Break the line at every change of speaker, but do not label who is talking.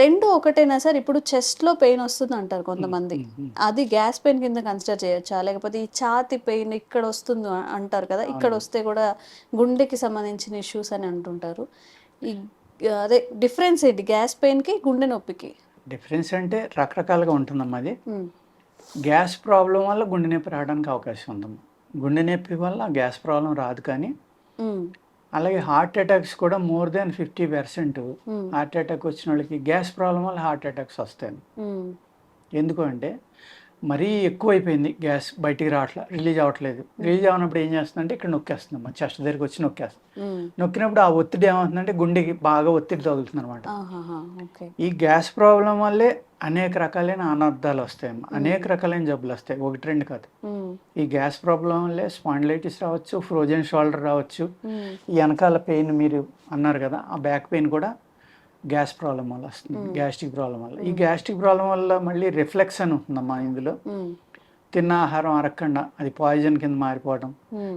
రెండు ఒకటేనా సార్? ఇప్పుడు చెస్ట్లో పెయిన్ వస్తుంది అంటారు కొంతమంది. అది గ్యాస్ పెయిన్ కింద కన్సిడర్ చేయొచ్చా? లేకపోతే ఈ ఛాతి పెయిన్ ఇక్కడ వస్తుంది అంటారు కదా? ఇక్కడ వస్తే కూడా గుండెకి సంబంధించిన ఇష్యూస్ అని అంటుంటారు. ఈ అదే డిఫరెన్స్ ఏంటి? గ్యాస్ పెయిన్కి గుండె నొప్పికి?
డిఫరెన్స్ అంటే రకరకాలుగా ఉంటుందమ్మా అది. గ్యాస్ ప్రాబ్లం వల్ల గుండె నొప్పి రావడానికి అవకాశం ఉందమ్మా. గుండె నొప్పి వల్ల గ్యాస్ ప్రాబ్లం రాదు కానీ అలాగే హార్ట్ అటాక్స్ కూడా more than fifty percent. Heart attack వచ్చిన వాళ్ళకి గ్యాస్ ప్రాబ్లం వల్ల హార్ట్ అటాక్స్ వస్తాయి ఎందుకు అంటే మరీ ఎక్కువైపోయింది గ్యాస్ బయటికి రావట్లే రిలీజ్ అవ్వట్లేదు. రిలీజ్ అవ్వనప్పుడు ఏం చేస్తుందంటే ఇక్కడ నొక్కేస్తుందమ్మా చెస్ట్ దగ్గరికి వచ్చి నొక్కేస్తుంది. నొక్కినప్పుడు ఆ ఒత్తిడి ఏమవుతుందంటే గుండెకి బాగా ఒత్తిడి తగులుతుంది అనమాట ఈ గ్యాస్ ప్రాబ్లం వల్లే అనేక రకాలైన అనర్థాలు వస్తాయమ్మా. అనేక రకాలైన జబ్బులు వస్తాయి. ఒకటి రెండు కాదు. ఈ గ్యాస్ ప్రాబ్లం వల్లే స్పాండిలైటిస్ రావచ్చు ఫ్రోజన్ షోల్డర్ రావచ్చు. ఈ వెనకాల పెయిన్ మీరు అన్నారు కదా ఆ బ్యాక్ పెయిన్ కూడా గ్యాస్ ప్రాబ్లం వల్ల వస్తుంది. గ్యాస్ట్రిక్ ప్రాబ్లం వల్ల. ఈ గ్యాస్ట్రిక్ ప్రాబ్లం వల్ల మళ్ళీ రిఫ్లెక్స్ అని ఉంటుందమ్మా ఇందులో. తిన్న ఆహారం అరగకుండా అది పాయిజన్ కింద మారిపోవడం.